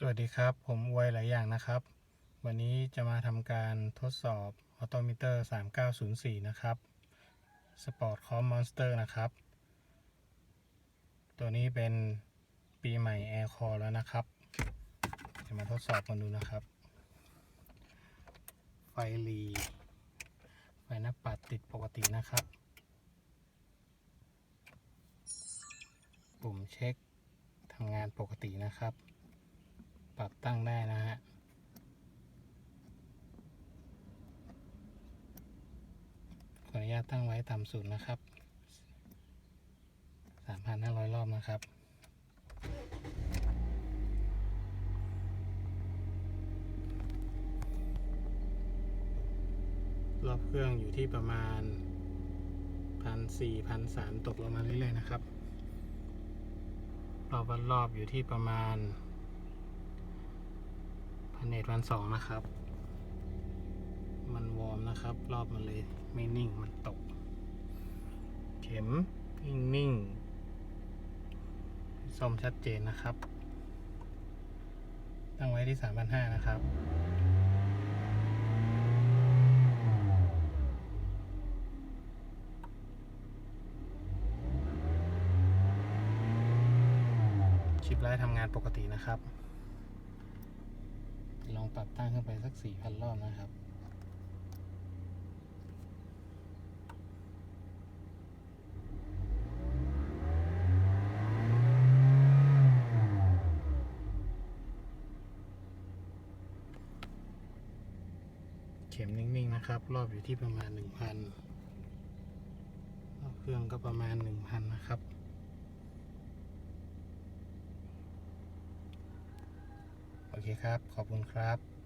สวัสดีครับ ผมอวยหลายอย่างนะครับ วันนี้จะมาทำการทดสอบออโตมิเตอร์ 3904 นะครับ Sport c o m Monster นะครับ ตัวนี้เป็นปีใหม่ Air Core แล้วนะครับ จะมาทดสอบกันดูนะครับ ไฟรีไฟหน้าปัดติดปกตินะครับ ปุ่มเช็คทำงานปกตินะครับ รับตั้งได้นะฮะขออนุญาตตั้งไว้ต่ำสุดนะครับ 3,500 รอบนะครับรอบเครื่องอยู่ที่ประมาณ1,400 1,300ตกลงมาเรื่อยๆนะครับ รอบวัดรอบอยู่ที่ประมาณ เน็ตวันสองนะครับ มันวอร์มนะครับ รอบมันเลยไม่นิ่งมันตก เข็มนิ่งนิ่งซ่อมชัดเจนนะครับ ตั้งไว้ที่ 3,500 นะครับชิปไลท์ทำงานปกตินะครับ ลองปรับตั้งขึ้นไปสัก4,000รอบนะครับเข็มนิ่งๆนะครับ รอบอยู่ที่ประมาณ 1,000รอบเครื่องก็ประมาณ 1,000 นะครับ โอ เคครับ ขอบคุณครับ